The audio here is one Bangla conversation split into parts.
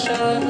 sunshine.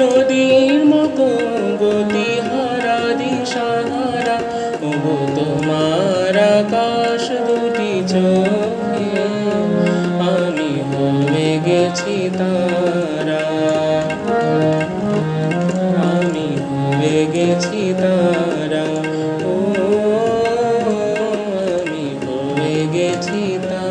নদীর মতো গতি হারা দিশাহারা ও তোমার আকাশ দুটি চোখে। আমি হয়ে গেছি তারা, আমি হয়ে গেছি তারা, ও, আমি হয়ে গেছি তারা।